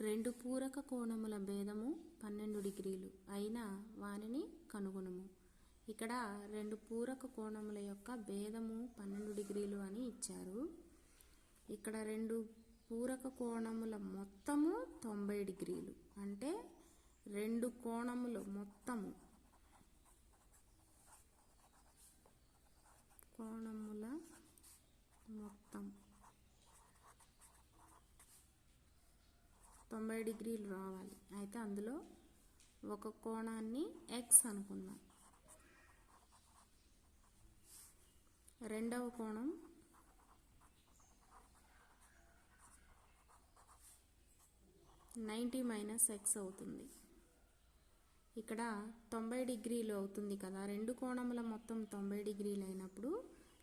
రెండు పూరక కోణముల భేదము పన్నెండు డిగ్రీలు అయినా వానిని కనుగొనము. ఇక్కడ రెండు పూరక కోణముల యొక్క భేదము పన్నెండు డిగ్రీలు అని ఇచ్చారు. ఇక్కడ రెండు పూరక కోణముల మొత్తము తొంభై డిగ్రీలు. అంటే రెండు కోణములు మొత్తము కోణముల మొత్తం తొంభై డిగ్రీలు రావాలి. అయితే అందులో ఒక కోణాన్ని ఎక్స్ అనుకుందాం. రెండవ కోణం నైంటీ మైనస్ ఎక్స్ అవుతుంది. ఇక్కడ తొంభై డిగ్రీలు అవుతుంది కదా. రెండు కోణముల మొత్తం తొంభై డిగ్రీలు అయినప్పుడు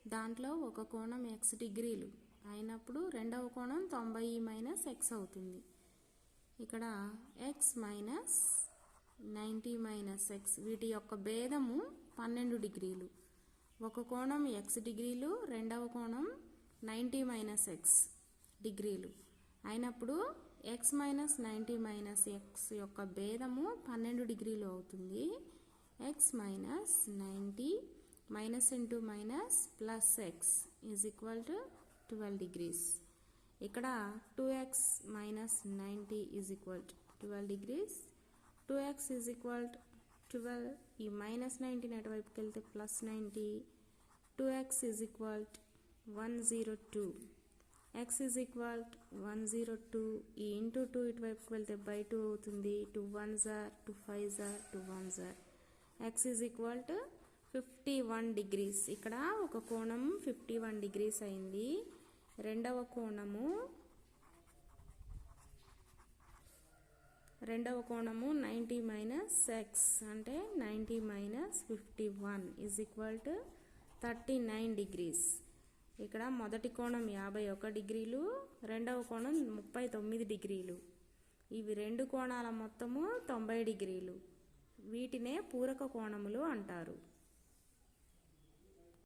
దాంట్లో ఒక కోణం ఎక్స్ డిగ్రీలు అయినప్పుడు రెండవ కోణం తొంభై మైనస్ ఎక్స్ అవుతుంది. ఇక్కడ x minus ninety minus x వీటి యొక్క భేదము పన్నెండు డిగ్రీలు. ఒక కోణం ఎక్స్ డిగ్రీలు రెండవ కోణం నైంటీ మైనస్ ఎక్స్ డిగ్రీలు. అయినప్పుడు x minus ninety minus x యొక్క భేదము పన్నెండు డిగ్రీలు అవుతుంది. X minus ninety minus into minus plus x is equal to twelve degrees ఇక్కడ two x minus ninety is equal to twelve degrees two x is equal to twelve ఈ minus నైంటీని అటువైపుకి వెళ్తే plus ninety two x is equal to one zero two x is equal one zero two ఈ into two ఇటువైపుకి వెళ్తే by two అవుతుంది. Two one జార్ two five jar two one jar x is equal to fifty one degrees ఇక్కడ ఒక కోణం fifty one degrees అయింది. రెండవ కోణము రెండవ కోణము నైంటీ మైనస్ ఎక్స్ అంటే ninety minus fifty one is equal to thirty nine degrees ఇక్కడ మొదటి కోణం యాభై ఒక డిగ్రీలు రెండవ కోణం ముప్పై తొమ్మిది డిగ్రీలు. ఇవి రెండు కోణాల మొత్తము తొంభై డిగ్రీలు. వీటినే పూరక కోణములు అంటారు.